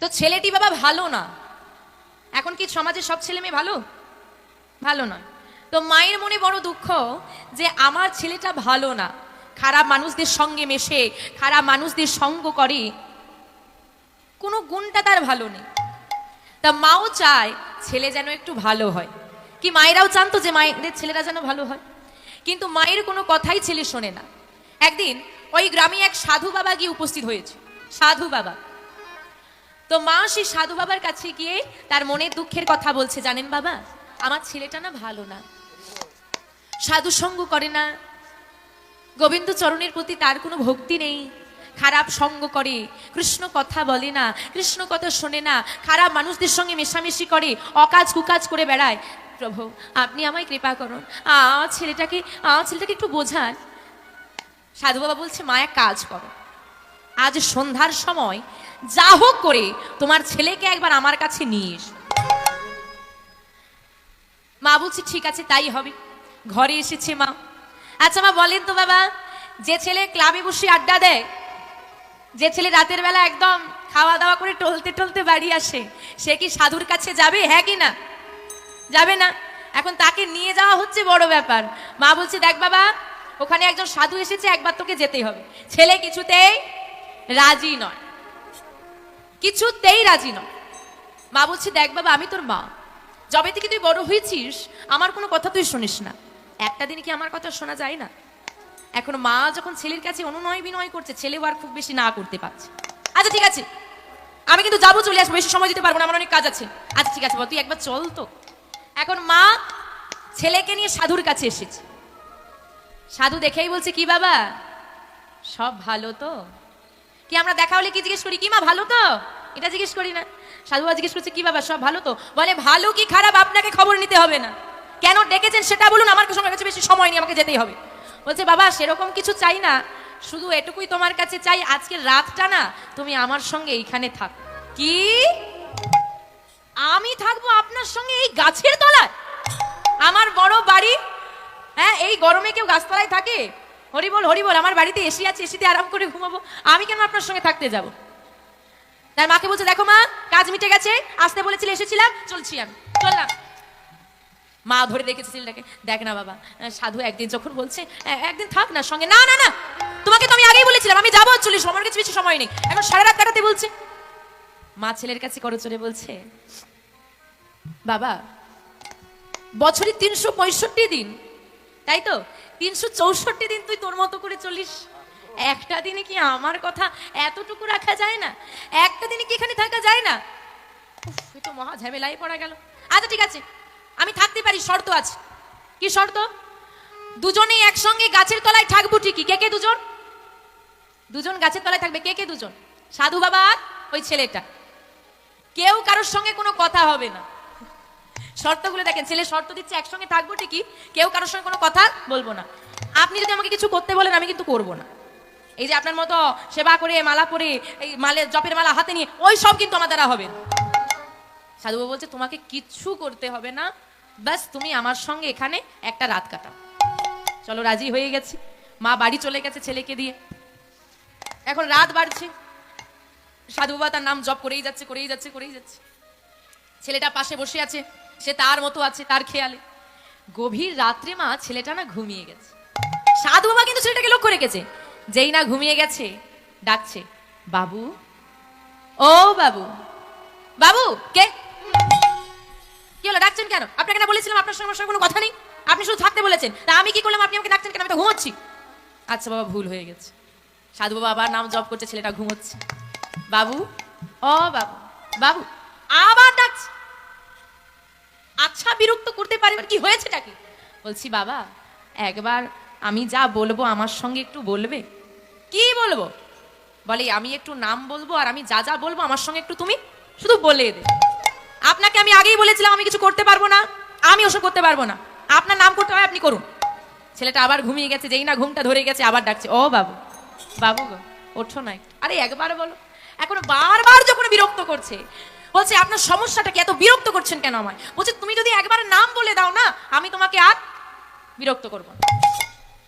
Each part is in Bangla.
তো ছেলেটি বাবা ভালো না। এখন কি সমাজের সব ছেলে মেয়ে ভালো? ভালো নয়। তো মায়ের মনে বড় দুঃখ যে আমার ছেলেটা ভালো না। খারাপ মানুষদের সঙ্গে মেশে, খারাপ মানুষদের সঙ্গ করে। কোনো গুণটা তার ভালো নেই। তা মাও চায় ছেলে যেন একটু ভালো হয়। কি মায়েরাও চান তো যে মায়েদের ছেলেরা যেন ভালো হয়? কিন্তু মায়ের কোনো কথাই ছেলে শোনে না। একদিন ওই গ্রামে এক সাধু বাবা গিয়ে উপস্থিত হয়েছে। সাধু বাবা। তো মা সেই সাধু বাবার কাছে গিয়ে তার মনের দুঃখের কথা বলছে, জানেন বাবা? আমার ছেলেটা না ভালো না। সাধু সঙ্গ করে না। গোবিন্দ চরণের প্রতি তার কোনো ভক্তি নেই। খারাপ সঙ্গ করে। কৃষ্ণ কথা বলে না, কৃষ্ণ কথা শোনে না। খারাপ মানুষদের সঙ্গে মেশামেশি করে, অকাজ কুকাজ করে বেড়ায়। প্রভু, আপনি আমায় কৃপা করুন। আমার ছেলেটাকে আমার ছেলেটাকে একটু বোঝান। সাধু বাবা বলছে, মা, এক কাজ করো। আজ সন্ধ্যার সময় যা হোক করে তোমার ছেলেকে একবার আমার কাছে নিয়ে এস। মা বলছে, ঠিক আছে, তাই হবে। ঘরে এসেছে মা। আচ্ছা মা, বলেন তো বাবা, যে ছেলে ক্লাবে বসে আড্ডা দেয়, যে ছেলে রাতের বেলা একদম খাওয়া দাওয়া করে টলতে টলতে বাড়ি আসে, সে কি সাধুর কাছে যাবে? হ্যাঁ কি না? যাবে না। এখন তাকে নিয়ে যাওয়া হচ্ছে বড় ব্যাপার। মা বলছে, দেখ বাবা, ওখানে একজন সাধু এসেছে, একবার তোকে যেতেই হবে। ছেলে কিছুতেই রাজি নয়। কিছুতেই রাজি নয়। মা বলছে দেখ বাবা আমি তোর মা। যবে থেকে তুই বড় হয়েছিস আমার কোনো কথা তুই শুনিস না। একটা দিন কি আমার কথা শোনা যায় না? এখন মা যখন ছেলের কাছে অনুনয় বিনয় করছে ছেলেও আর খুব বেশি না করতে পারছে। আচ্ছা ঠিক আছে। আমি কিন্তু যাব চলে আসব বেশি সময় দিতে পারব না আমার অনেক কাজ আছে। আচ্ছা ঠিক আছে বাবা, তুই একবার চল তো। এখন মা ছেলেকে নিয়ে সাধুর কাছে এসেছে। সাধু দেখেই বলছে কি বাবা? সব ভালো তো? কি আমরা দেখা হলে কি জিজ্ঞেস করি? কি মা, ভালো তো? এটা জিজ্ঞেস করি না। সাধু বাবা জিজ্ঞেস করছে, কি বাবা, সব ভালো তো? বলে, ভালো কি খারাপ আপনাকে খবর নিতে হবে না। কেন ডেকেছেন সেটা বলুন, আমার কাছে বেশি সময় নেই, আমাকে যেতেই হবে। বলছে, বাবা, সেরকম কিছু চাই না। শুধু এটুকুই তোমার কাছে চাই আজকের রাতটা না, তুমি আমার সঙ্গে এইখানে থাক। কি? আমি থাকব আপনার সঙ্গে এই গাছের তলায়? আমার বড় বাড়ি? হ্যাঁ এই গরমে কেউ গাছতলায় থাকে? হরিবল হরিবল আমার বাড়িতে এসি আছে, এসিতে আরাম করে ঘুমাবো। আমি কেন আপনার সঙ্গে থাকতে যাব? তার মাকে বলছে, দেখো মা, কাজ মিটে গেছে, আসতে বলেছিলে, এসেছিলাম, চলছি আমি, চললাম। মা ধরে রেখেছে ছেলেটাকে, দেখ না বাবা সাধু একদিন যখন বলছে, "এ- একদিন থাক না, সঙ্গে, না না না, তোমাকে তো আমি আগেই বলেছিলাম, আমি যাব চল্লিশ আমার কাছে বেশি সময় নেই, এখন সারা রাত কাটাতে বলছে। মা ছেলের কাছে করচরে বলছে, বাবা, বছরে তিনশো পঁয়ষট্টি দিন, তাই তো? তিনশো চৌষট্টি দিন তুই তোর মতো করে চলিস? একটা দিনে কি আমার কথা এতটুকু রাখা যায় না? একটা দিনে কি এখানে থাকা যায় না? এ তো মহা ঝামেলায় পড়া গেল। আচ্ছা ঠিক আছে। আমি থাকতে পারি, শর্ত আছে। কি শর্ত? দুজনেই একসঙ্গে গাছের তলায় থাকব ঠিকই। কে কে দুজন? দুজন গাছের তলায় থাকবে। কে কে দুজন? সাধু বাবা ওই ছেলেটা। কেউ কারোর সঙ্গে কোনো কথা হবে না। শর্তগুলো দেখেন, ছেলে শর্ত দিচ্ছে, একসঙ্গে থাকব ঠিকই, কেউ কারোর সঙ্গে কোনো কথা বলব না। আপনি যদি আমাকে কিছু করতে বলেন, আমি কিন্তু করব না। এই যে আপনার মতো সেবা করে, মালা পরে, এই মালে, জপের মালা হাতে নিয়ে, ওই সব কিন্তু আমার দ্বারা হবে না। সাধুবাবু বলছে, তোমাকে কিচ্ছু করতে হবে না। ব্যাস, তুমি আমার সঙ্গে এখানে একটা রাত কাটাও। চলো, রাজি হয়ে গেছি। মা বাড়ি চলে গেছে ছেলেকে দিয়ে। এখন রাত বাড়ছে। সাধু বাবা তার নাম জপ করেই যাচ্ছে করেই যাচ্ছে করেই যাচ্ছে। ছেলেটা পাশে বসে আছে। সে তার মতো আছে, তার খেয়ালে। গভীর রাত্রে মা ছেলেটা না ঘুমিয়ে গেছে। সাধু বাবা কিন্তু ছেলেটাকে লক্ষ্য রেখেছে। যেই না ঘুমিয়ে গেছে, ডাকছে, বাবু? ও, বাবু। বাবু, কে? কি হলো, ডাকছেন কেন? আপনাকে না বলেছিলাম আপনার সঙ্গে আমার কোনো কথা নেই? আপনি শুধু থাকতে বলেছেন। তা আমি কি করলাম? আপনি আমাকে ডাকছেন কেন? আমি তো ঘুমোচ্ছি। আচ্ছা বাবা, ভুল হয়ে গেছে। সাধু বাবা আবার নাম জপ করছে, ছেলেটা ঘুমোচ্ছে। বাবু? ও, বাবু। বাবু, আবার ডাকছে। আচ্ছা বিরক্ত করতে পারি কি হয়েছেটা কি? বলছি, বাবা, একবার আমি যা বলব আমার সঙ্গে একটু বলবে? কি বলব? বলে, আমি একটু নাম বলব আর আমি যা যা বলব আমার সঙ্গে একটু তুমি শুধু বলে দে। আপনাকে আমি আগেই বলেছিলাম আমি কিছু করতে পারব না, আমি ওসব করতে পারব না। আপনার নাম করতে হয়, আপনি করুন। ছেলেটা আবার ঘুমিয়ে গেছে, যেই না ঘুমটা ধরে গেছে, আবার ডাকছে, ও বাবু বাবু গো, ওঠো না আরে একবার বলো। এখন বারবার যখন বিরক্ত করছে বলছে, আপনার সমস্যাটা কি এত বিরক্ত করছেন কেন আমায়? বলছে, তুমি যদি একবার নাম বলে দাও না, আমি তোমাকে আর বিরক্ত করব না।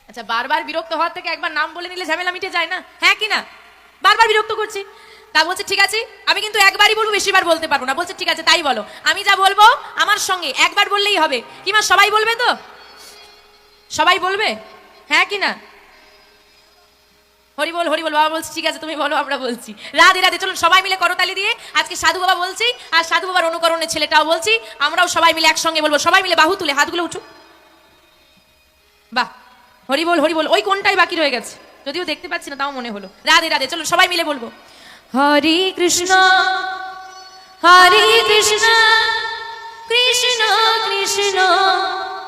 আচ্ছা বারবার বিরক্ত হওয়ার থেকে একবার নাম বলে নিলে ঝামেলা মিটে যায় না? হ্যাঁ কি না? বারবার বিরক্ত করছি। তা বলছে, ঠিক আছে, আমি কিন্তু একবারই বলব, বেশিবার বলতে পারব না। বলছে, ঠিক আছে, তাই বলো। আমি যা বলব আমার সঙ্গে, একবার বললেই হবে। কিমা সবাই বলবে তো? সবাই বলবে? হ্যাঁ কি না? হরি বল হরি বল, বাবা বলছি, ঠিক আছে, তুমি বলো, আমরা বলছি। রাধে রাধে, চলুন, সবাই মিলে করতালি দিয়ে। আজকে সাধু বাবা বলছি, আর সাধু বাবার অনুকরণে ছেলেটাও বলছি। আমরাও সবাই মিলে একসঙ্গে বলব। সবাই মিলে বাহু তুলে, হাতগুলো উঠুক। বাহ, হরি বল হরি বল, ওই কোনটাই বাকি রয়ে গেছে? যদিও দেখতে পাচ্ছি না, তাও মনে হলো। রাধে রাধে চলো সবাই মিলে বলব। হরে কৃষ্ণ হরে কৃষ্ণ কৃষ্ণ কৃষ্ণ,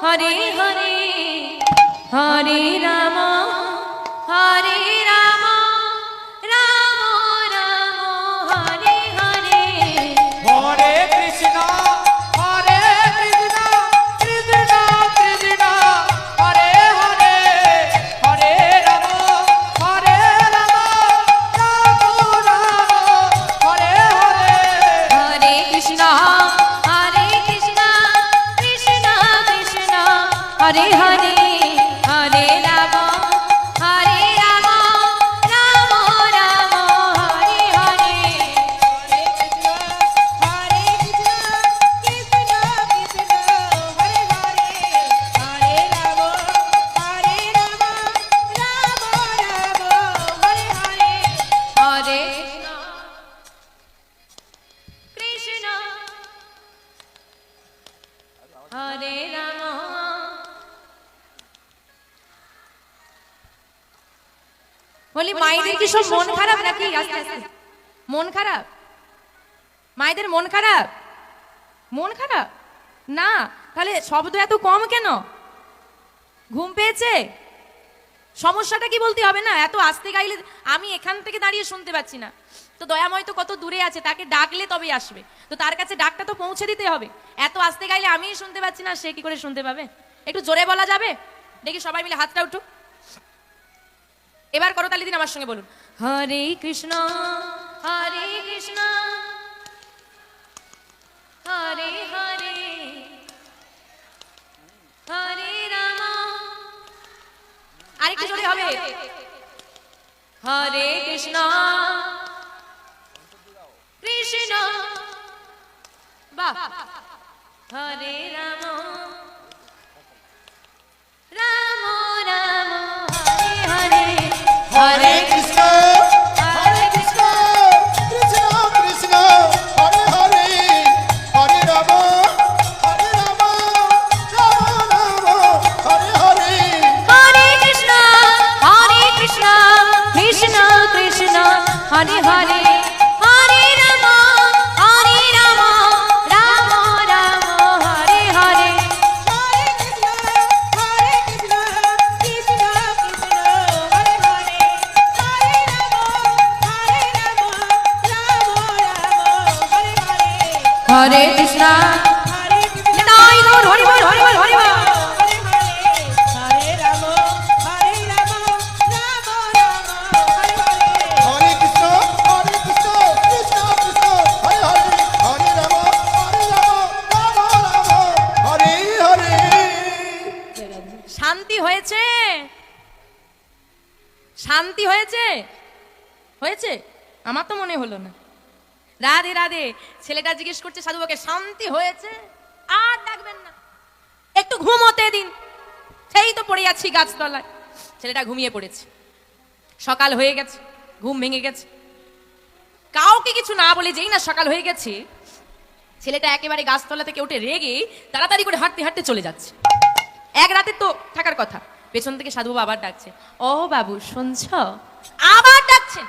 হরে হরে হরে রাম, হরে মন খারাপ নাকি? আস্তে আস্তে। মন খারাপ? মায়েদের মন খারাপ? মন খারাপ? না। তাহলে শব্দ এত কম কেন? ঘুম পেয়েছে? সমস্যাটা কি বলতে হবে না? এত আস্তে গাইলে আমি এখান থেকে দাঁড়িয়ে শুনতে পাচ্ছি না। তো দয়াময় তো কত দূরে আছে তাকে ডাকলে তবে আসবে। তো তার কাছে ডাকটা তো পৌঁছে দিতে হবে। এত আস্তে গাইলে আমিই শুনতে পাচ্ছি না সে কি করে শুনতে পাবে? একটু জোরে বলা যাবে? দেখি সবাই মিলে হাতটা উঠুক। এবার করো করতালি দিন আমার সঙ্গে বলুন। হরে কৃষ্ণ হরে কৃষ্ণ। হরে হরে হরে রাম। আরেকটু জোরে হবে। হরে কৃষ্ণ কৃষ্ণ। বাহ। হরে রাম। হরে হরে রাধে রাধে। ছেলেটা জিজ্ঞেস করছে সাধুবাকে শান্তি হয়েছে? আর ডাকবেন না। একটু ঘুমোতে দিন। সেই তো পড়ে আছি গাছতলায়। ছেলেটা ঘুমিয়ে পড়েছে। সকাল হয়ে গেছে, ঘুম ভেঙে গেছে। কাউকে কিছু না বলে যেই না সকাল হয়ে গেছে, ছেলেটা একেবারে গাছতলা থেকে উঠে রেগে তাড়াতাড়ি করে হাঁটতে হাঁটতে চলে যাচ্ছে। এক রাতে তো থাকার কথা। পেছন থেকে সাধু আবার ডাকছে, ও বাবু, শুনছ? আবার ডাকছেন।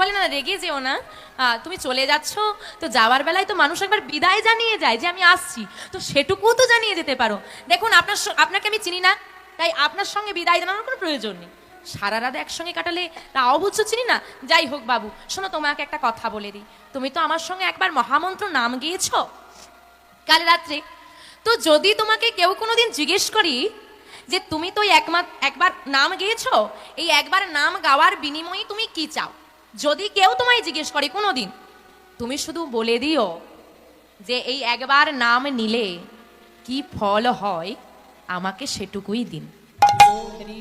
বলে, না রেগে যেও না। তুমি চলে যাচ্ছ। তো যাওয়ার বেলায় তো মানুষ একবার বিদায় জানিয়ে যায় যে আমি আসছি। তো সেটুকুও তো জানিয়ে যেতে পারো। দেখুন, আপনার আপনাকে আমি চিনি না, তাই আপনার সঙ্গে বিদায় জানানোর কোনো প্রয়োজন নেই। সারা রাত একসঙ্গে কাটালে তা অবুঝ চিনি না। যাই হোক বাবু, শোনো, তোমাকে একটা কথা বলে দিই। তুমি তো আমার সঙ্গে একবার মহামন্ত্র নাম গিয়েছো? কাল রাত্রে। তো যদি তোমাকে কেউ কোনোদিন জিজ্ঞেস করি যে তুমি তো একমাত্র একবার নাম গেয়েছো, এই একবার নাম গাওয়ার বিনিময়ে তুমি কি চাও? যদি কেউ তোমায় জিজ্ঞেস করে কোনোদিন, তুমি শুধু বলে দিও যে এই একবার নাম নিলে কি ফল হয় আমাকে সেটুকুই দিন।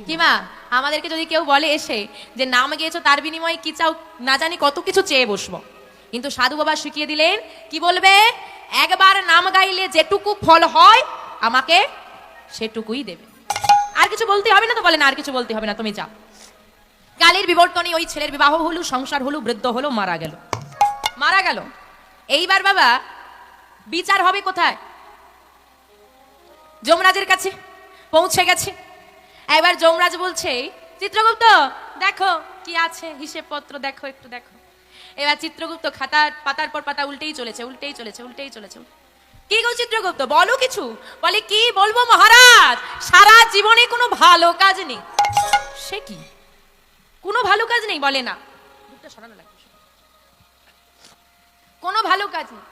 কিমা, আমাদেরকে যদি কেউ বলে এসে যে নাম গিয়েছো তার বিনিময়ে কি চাও, না জানি কত কিছু চেয়ে বসবো। কিন্তু সাধু বাবা শিখিয়ে দিলেন, কি বলবে? একবার নাম গাইলে যেটুকু ফল হয় আমাকে সেটুকুই দেবে। আর কিছু বলতে হবে না তো বলে না, আর কিছু বলতে হবে না, তুমি যাও। কালের বিবর্তনে ওই ছেলের বিবাহ হলো, সংসার হলো, বৃদ্ধ হলো, মারা গেল। মারা গেল। এইবার বাবা, বিচার হবে কোথায়? যমরাজের কাছে পৌঁছে গেছে। এবার যমরাজ বলছে, চিত্রগুপ্ত, দেখো কি আছে, হিসেবপত্র দেখো, একটু দেখো। এবার চিত্রগুপ্ত খাতা, পাতার পর পাতা উল্টেই চলেছে উল্টেই চলেছে উল্টেই চলেছে। কি গো চিত্রগুপ্ত, বলো কিছু? বলে, কি বলব মহারাজ? সারা জীবনে কোনো ভালো কাজ নেই। সে কি? কোনো ভালো কাজ নেই, বলে না। কোনো ভালো কাজ নেই।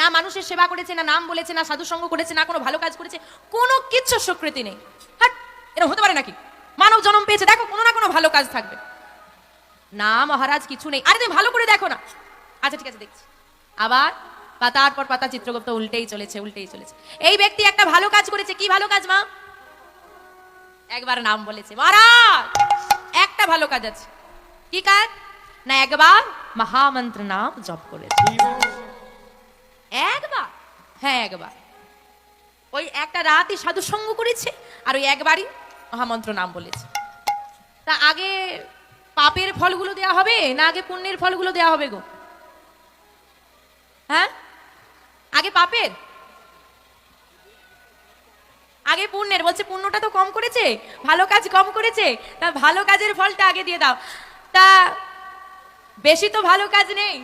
না মানুষের সেবা করেছে, না নাম বলেছে, না সাধু সঙ্গ করেছে, না কোনো ভালো কাজ করেছে, কোনো কিচ্ছু স্বীকৃতি নেই। এরকম হতে পারে নাকি? মানব জন্ম পেয়েছে, দেখো, কোনো না কোনো ভালো কাজ থাকবে। না মহারাজ, কিছু নেই। আরে তুমি ভালো করে দেখো না। আচ্ছা ঠিক আছে, দেখছি। আবার পাতার পর পাতা চিত্রগুপ্ত উল্টেই চলেছে উল্টেই চলেছে। এই ব্যক্তি একটা ভালো কাজ করেছে। কি ভালো কাজ, মা? একবার নাম বলেছে। মহারাজ! একটা ভালো কাজ আছে। কি কাজ? না, একবার মহামন্ত্র নাম জপ করেছে। একবার? হ্যাঁ একবার। ওই একটা রাতই সাধু সঙ্গ করেছে আর ওই একবারই মহামন্ত্র নাম বলেছে। তা আগে পাপের ফলগুলো দেয়া হবে না আগে পুণ্যের ফলগুলো দেয়া হবে গো? হ্যাঁ? আগে পাপের? আগে পুণ্যের বলছে পুণ্যটা তো কম করেছে, ভালো কাজ কম করেছে, তা ভালো কাজের ফলটা আগে দিয়ে দাও। তা বেশি তো ভালো কাজ নেই,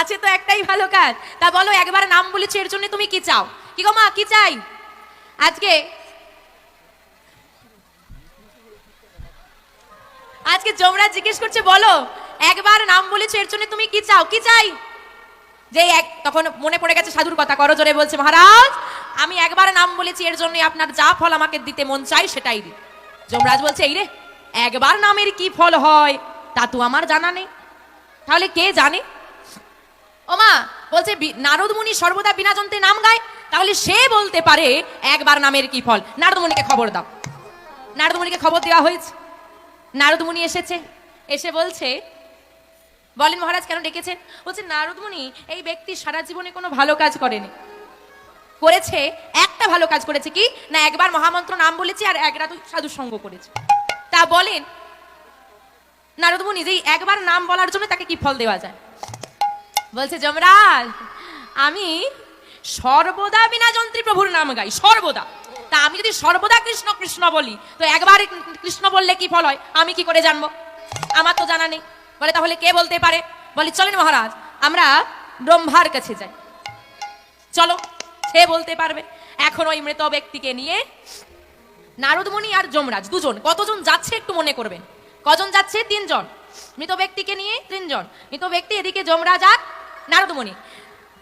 আছে তো একটাই ভালো কাজ। তা বলো, একবার নাম বলেছি, এর জন্য তুমি কি চাও? কি গো মা, কি চাই? আজকে আজকে যমরাজ জিজ্ঞেস করছে, বলো, একবার নাম বলেছ, এর জন্য তুমি কি চাও? কি চাই? যে এক, তখন মনে পড়ে গেছে, সাধুর কথা, করো জোরে বলছে, মহারাজ আমি একবার নাম বলেছি, এর জন্য আপনার যা ফল আমাকে দিতে মন চাই সেটাই দি যমরাজ বলছে, এই রে, একবার নামের কি ফল হয়, তা তো আমার জানা নেই। তাহলে কে জানে? ওমা বলছে, বি- নারদ মুনি সর্বদা বিনা যন্ত্রে নাম গায়, তাহলে সে বলতে পারে একবার নামের কি ফল। নারদ মুনিকে খবর দাও। নারদ মুনিকে খবর দেওয়া হয়েছে। নারদ মুনি এসেছে, এসে বলছে, বলেন মহারাজ কেন ডেকেছেন? বলছে নারদ মুনি এই ব্যক্তি সারা জীবনে কোনো ভালো কাজ করেনি। করেছে, একটা ভালো কাজ করেছে কি? না, একবার মহামন্ত্র নাম বলেছে আর এক রাত সাধু সঙ্গ করেছে। তা বলেন নারদ মুনি যে একবার নাম বলার জন্য তাকে কি ফল দেওয়া যায়? বলছে, যমরাজ, আমি সর্বদা বিনা যন্ত্রী প্রভুর নাম গাই, সর্বদা। তা আমি যদি সর্বদা কৃষ্ণ কৃষ্ণ বলি, তো একবার কৃষ্ণ বললে কি ফল হয়? আমি কি করে জানব? আমার তো জানা নেই। বলে, তাহলে কে বলতে পারে? বলি, চলেন মহারাজ, আমরা ব্রহ্মার কাছে যাই। চলো। সে বলতে পারবে। এখন ওই মৃত ব্যক্তিকে নিয়ে নারদমণি আর যমরাজ দুজন, কতজন যাচ্ছে একটু মনে করবেন। কজন যাচ্ছে? তিনজন। মৃত ব্যক্তিকে নিয়ে তিনজন। মৃত ব্যক্তি এদিকে যমরাজ আর নারদমণি।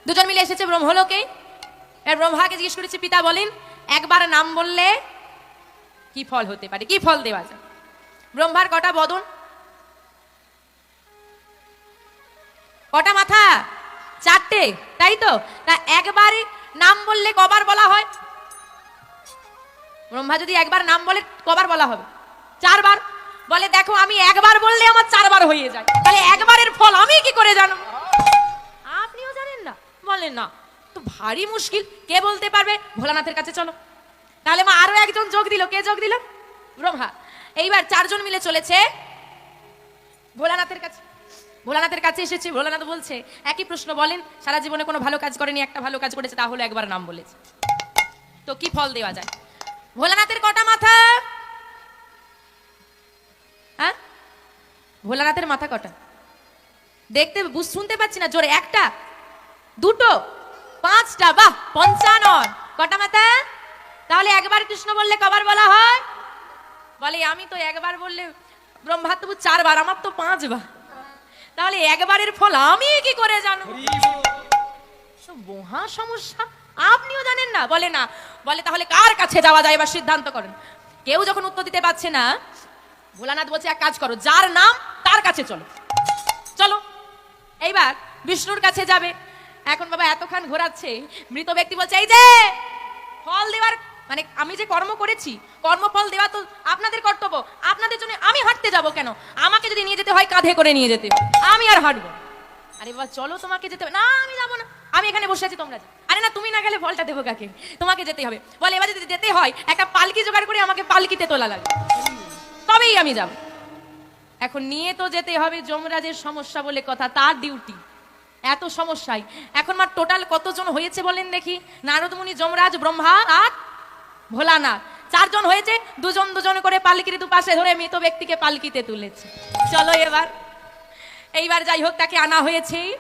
দুজন মিলে এসেছে ব্রহ্মলোকে। এর ব্রহ্মাকে জিজ্ঞেস করেছে, পিতা বলেন, একবার নাম বললে কি ফল হতে পারে? কি ফল দেওয়া যায়? ব্রহ্মার কটা বদন? কটা মাথা? চারটে, তাই তো? তা একবার নাম বললে কবার বলা হয়? ব্রহ্মা যদি একবার নাম বলে, কবার বলা হবে? চারবার? বলে, দেখো, আমি একবার বললে আমার চারবার হয়ে যায়। তাহলে একবারের ফল আমি কি করে জানব? আপনিও জানেন না? বলেন না। তো ভারী মুশকিল। কে বলতে পারবে? ভোলানাথের কাছে চলো। তাহলে মা আরও একজন যোগ দিল। কে যোগ দিল? ব্রহ্মা। এইবার চারজন মিলে চলেছে ভোলানাথের কাছে। ভোলানাথের কাছে এসেছে, ভোলানাথ বলছে, একই প্রশ্ন বলেন, সারা জীবনে কোনো ভালো কাজ করেনি, একটা ভালো কাজ করেছে, তাহলে একবার নাম বলেছে। তো কি ফল দেওয়া যায়? ভোলানাথের কটা মাথা? হ্যাঁ? ভোলানাথের মাথা কটা? দেখতে বুঝ, শুনতে পাচ্ছি না, জোরে, একটা, দুটো, পাঁচটা, বাহ, পঞ্চানন। কটা মাথা? তাহলে একবার কৃষ্ণ বললে কবার বলা হয়? বলে, আমি তো একবার বললে, ব্রহ্মাত্মবু চারবার, আমার তো পাঁচবার। তাহলে একবারের ফল আমি কি করে জানব? মহা সমস্যা। আপনিও জানেন না বলে না। বলে তাহলে কার কাছে যাওয়া যায় এবার সিদ্ধান্ত করেন। কেউ যখন উত্তর দিতে পারছে না ভোলানাথ বলছে এক কাজ করো যার নাম তার কাছে চলো। চলো। এইবার বিষ্ণুর কাছে যাবে। এখন বাবা এতক্ষণ ঘোরাচ্ছে মৃত ব্যক্তি বলছে এই যে ফল দেওয়ার মানে আমি যে কর্ম করেছি, কর্মফল দেওয়া তো আপনাদের কর্তব্য। আপনাদের জন্য আমি হাঁটতে যাব কেন? আমাকে যদি নিয়ে যেতে হয়, কাঁধে করে নিয়ে যেতে। আমি আর হাঁটবো। আরে বাবা, চলো তোমাকে যেতে হবে। না, আমি যাব না। আমি এখানে বসে আছি, তোমরা। আরে না, তুমি না গেলে ফলটা দেবো কাকে? তোমাকে যেতে হবে। বলে, এবার যদি যেতে হয়, একটা পালকি জোগাড় করে আমাকে পালকিতে তোলা লাগে। তবেই আমি যাব। এখন নিয়ে তো যেতে হবে যমরাজের সমস্যা বলে কথা, তার ডিউটি এত সমস্যায়। এখন মার টোটাল কতজন হয়েছে বলেন দেখি। নারদমুনি যমরাজ, ব্রহ্মা আর ভোলানাথ। চারজন হয়েছে, দুজন দুজন করে পালকির দুপাশে ধরে মৃত ব্যক্তিকে পালকিতে তুলেছে। চলো এবার। এইবার যাই হোক, তাকে আনা হয়েছে।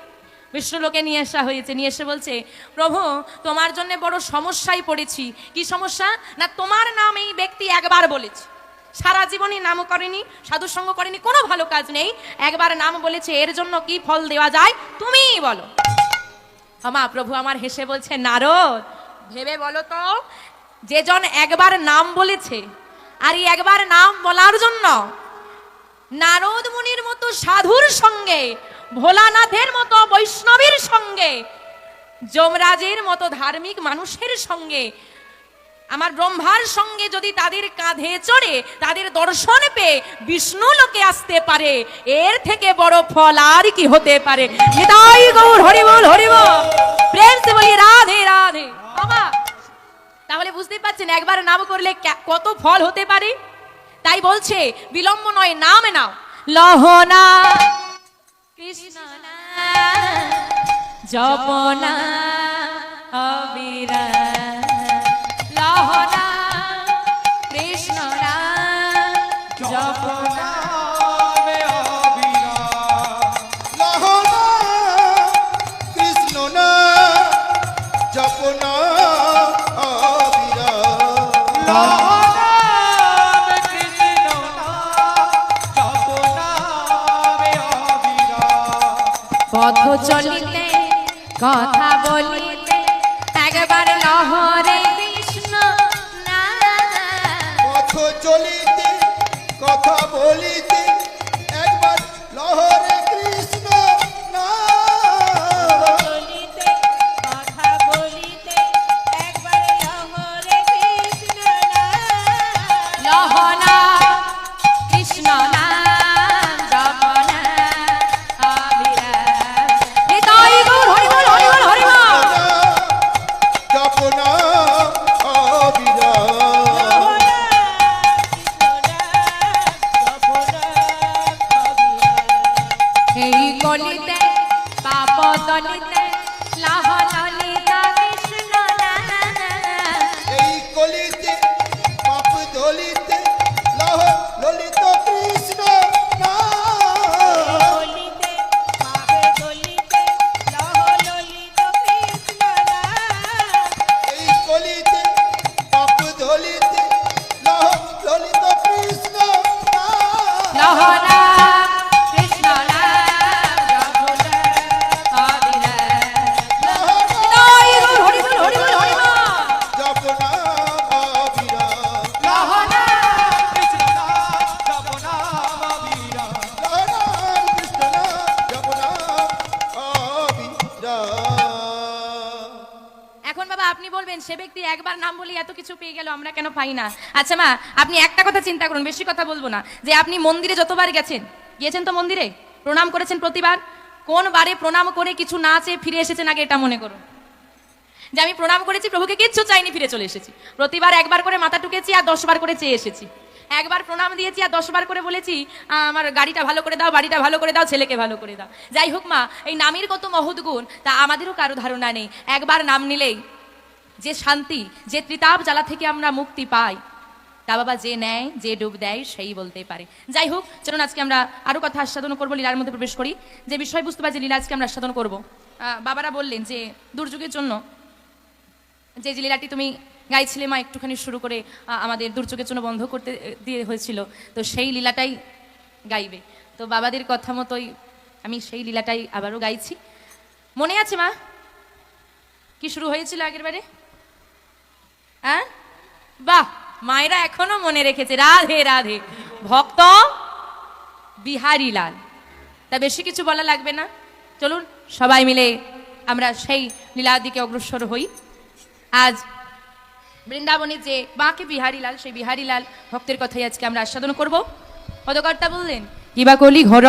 বিষ্ণুলোকে নিয়ে আসা হয়েছে। নিয়ে এসে বলছে, প্রভু, তোমার জন্য বড় সমস্যায় পড়েছি। কি সমস্যা? না, তোমার নাম এই ব্যক্তি একবার বলেছে। সারা জীবনই নাম করেনি সাধুর সঙ্গ করেনি, কোনো ভালো কাজ নেই। একবার নাম বলেছে, এর জন্য কি ফল দেওয়া যায়? তুমি বলো। আমা প্রভু আমার হেসে বলছে, নারদ, ভেবে বলো তো যেজন একবার নাম বলেছে, আর এই একবার নাম বলার জন্য নারদ মুনির মতো সাধুর সঙ্গে, ভোলানাথের মতো বৈষ্ণবীর সঙ্গে, যমরাজের মতো ধার্মিক মানুষের সঙ্গে, আমার ব্রহ্মার সঙ্গে যদি তাদের কাঁধে চড়ে, তাদের দর্শন পেয়ে বিষ্ণু লোকে আসতে পারে, এর থেকে বড় ফল আর কি হতে পারে? নিতাই গৌর বুঝতেই পারছেন, একবার নাম করলে কত ফল হতে পারে? তাই বলছে, বিলম্ব নয়, নাম নাও। লহনা, কৃষ্ণ জপনা অবিরা চলিতে কথা বলিতে একবার লহরে কেন পাই না? আচ্ছা মা, আপনি একটা কথা চিন্তা করুন, বেশি কথা বলব না। যে আপনি মন্দিরে যতবার গেছেন, গিয়েছেন তো মন্দিরে? প্রণাম করেছেন প্রতিবার? কোন বারে প্রণাম করে কিছু না চেয়ে ফিরে এসেছেন আগে এটা মনে করুন। যে আমি প্রণাম করেছি, প্রভুকে কিচ্ছু চাইনি, ফিরে চলে এসেছি। প্রতিবার একবার করে মাথা টুকেছি আর দশবার করে চেয়ে এসেছি। একবার প্রণাম দিয়েছি আর দশবার করে বলেছি আমার গাড়িটা ভালো করে দাও, বাড়িটা ভালো করে দাও, ছেলেকে ভালো করে দাও। যাই হোক মা, এই নামের কত মহৎ গুণ, তা আমাদেরও কারও ধারণা নেই। একবার নাম নিলেই যে শান্তি, যে ত্রিতাপ জ্বালা থেকে আমরা মুক্তি পাই। তা বাবা যে নেয় যে ডুব দেয়, সেই বলতে পারে। যাই হোক, চলুন আজকে আমরা আরও কথা আস্বাদন করব, লীলার মধ্যে প্রবেশ করি। যে বিষয়বস্তু বা যে লীলা আজকে আমরা আস্বাদন করব। বাবারা বললেন যে দুর্যোগের জন্য যে যে লীলাটি তুমি গাইছিলে মা, একটুখানি শুরু করে আমাদের দুর্যোগের জন্য বন্ধ করতে দিয়ে হয়েছিল। তো সেই লীলাটাই গাইবে। তো বাবাদের কথা মতোই আমি সেই লীলাটাই আবারও গাইছি। মনে আছে মা? কি শুরু হয়েছিল আগের বারে? হ্যাঁ? বাহ, মায়েরা এখনও মনে রেখেছে, রাধে রাধে। ভক্ত বিহারী লাল তা বেশি কিছু বলা লাগবে না। চলুন, সবাই মিলে আমরা সেই লীলার দিকে অগ্রসর হই। আজ বৃন্দাবনে যে বাঁকে বিহারীলাল, সেই বিহারীলাল ভক্তের কথাই আজকে আমরা আস্বাদন করব। পদকর্তা বললেন কিবা কলি ঘর?